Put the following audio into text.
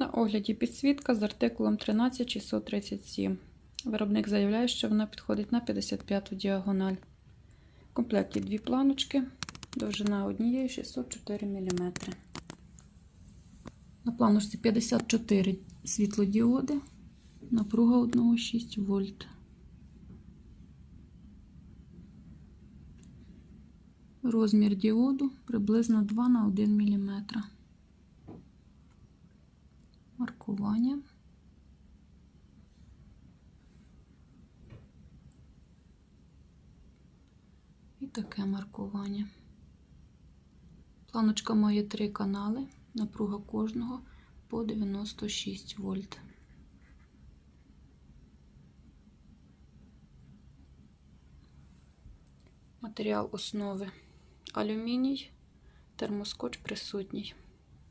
На огляді підсвітка з артикулом 13637. Виробник заявляє, що вона підходить на 55 діагональ. В комплекті дві планочки, довжина однієї 604 мм. На планочці 54 світлодіоди, напруга 1,6 вольт. Розмір діоду приблизно 2 на 1 мм. Маркування. І таке маркування. Планочка має три канали, напруга кожного по 96 вольт. Матеріал основи алюміній, термоскоч присутній.